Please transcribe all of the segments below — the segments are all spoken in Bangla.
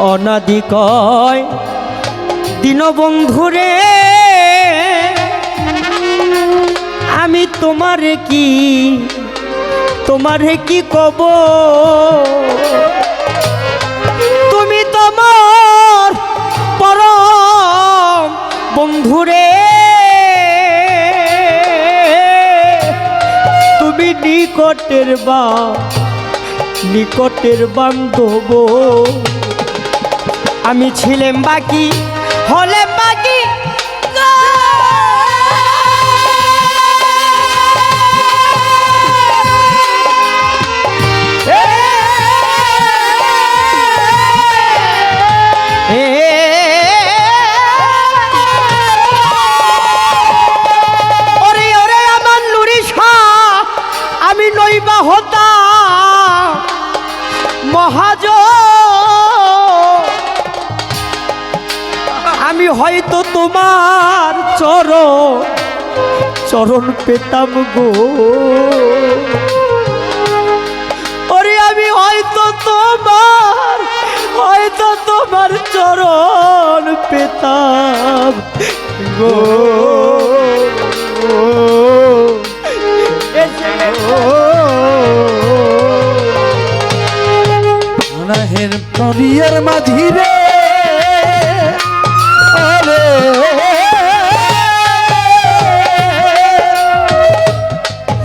অনাদি কয় দীনবন্ধুরে আমি তোমারে কি তোমারে কি কব? তুমি তোমার পরম বন্ধুরে। তুমি নিকটের বা, নিকটের বান্ধব। আমি ছিলাম বাকি হলে বাকি তোমার চরণ চরণ পেতাম গো। ওরে আমি হয়তো তোমার হয়তো তোমার চরণ পেতাম গো। মাঝিরে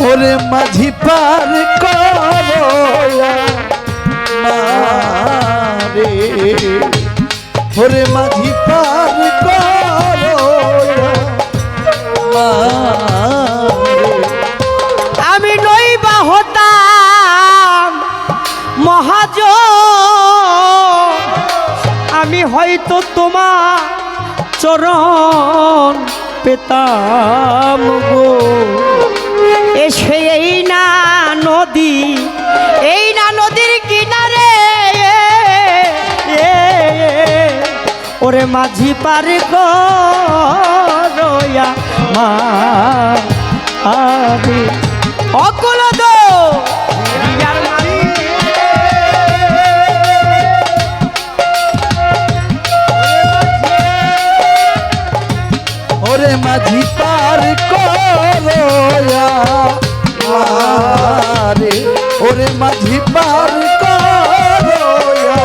ওরে মাঝি পার ওরে মাঝি পার আমি নইবা হতাম মহাজ আমি হয়তো তোমার চরণ পেতাম গো। এসে এই না নদী, এই না নদীর কিনারে ওরে মাঝি পার গয়া মা আরে ওরে মাঝি পার করোয়া মারে ওরে মাঝি পার করোয়া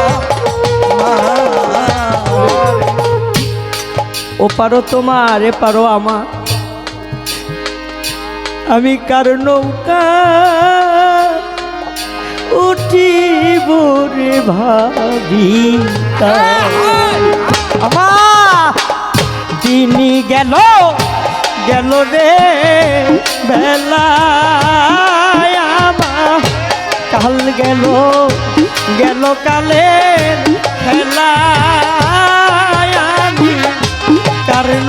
ও পারো তোমার এ পারো আমার। আমি কার নৌকা উঠিব রে ভাবি আমার তিনি গেল গেল রে বেলা কাল গেল গেল কালে খেলা কারণ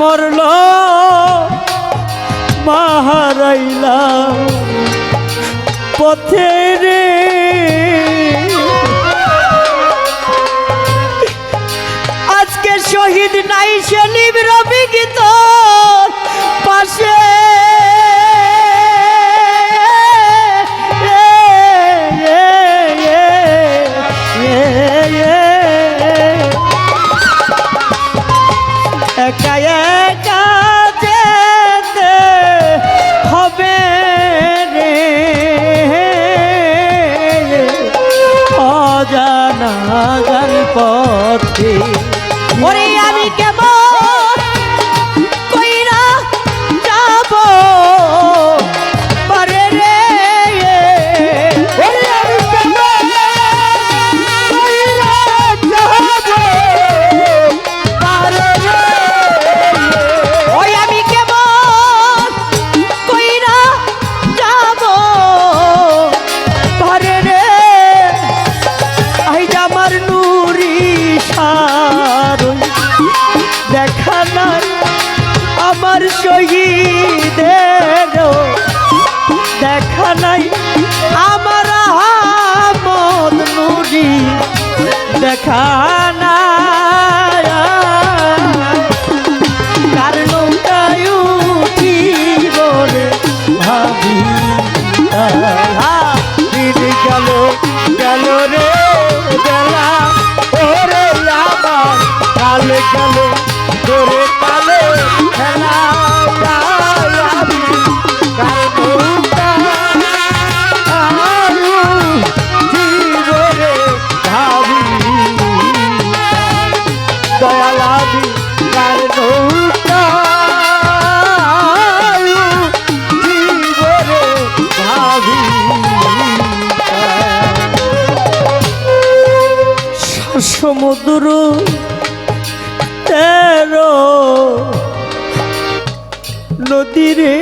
মরল মাহারাইলা পথে রে। আজকে শহীদ নাই আমার শহীদের দেখা নাই। আমার মদ নুরি দেখা নাই। দয়ালাদি তার নৌকা। সমুদ্র তেরো নদীরে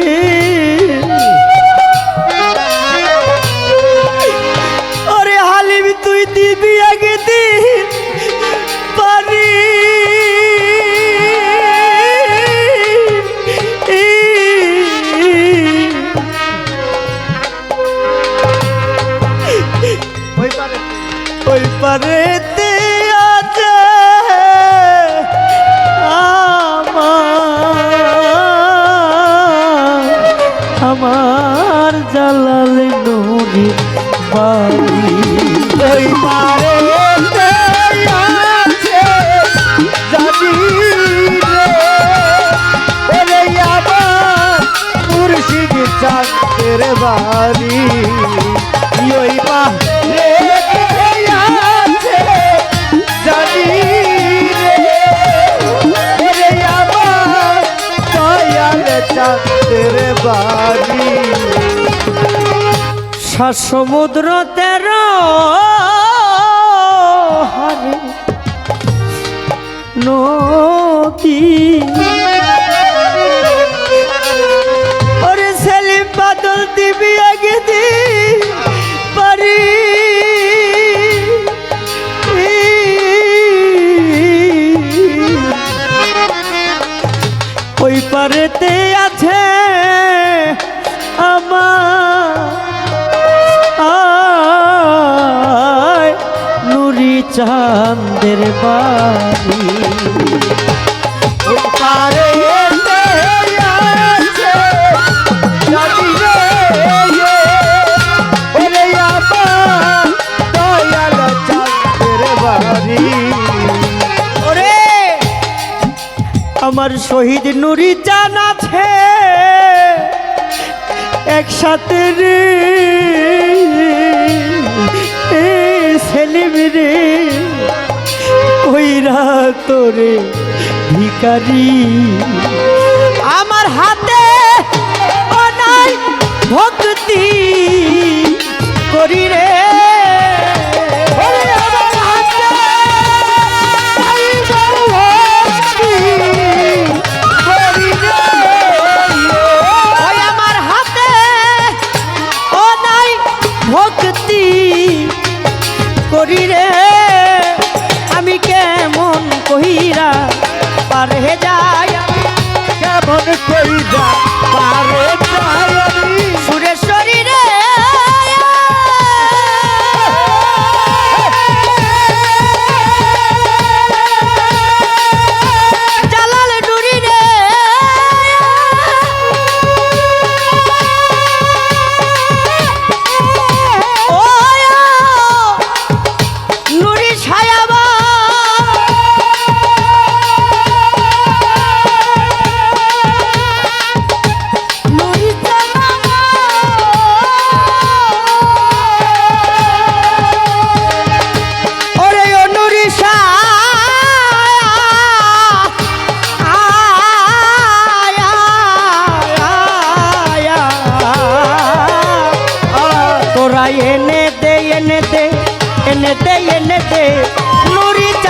বাড়ি। ওই বাড়ি আছে জানি রে। আমার দয়াল চাঁদের বাড়ি। সমুদ্র তেরো হারে নদী চাঁদের বাড়ি আমার শহীদ নুরি জান আছে একসাথে রে সেলিব্রেট কইরা তোরে ভিকারি আমার হাতে অনাই ভক্তি।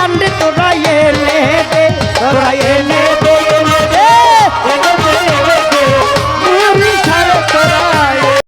দে এনে দে নুরি চান্দ তোরা এনে দে তোরা এনে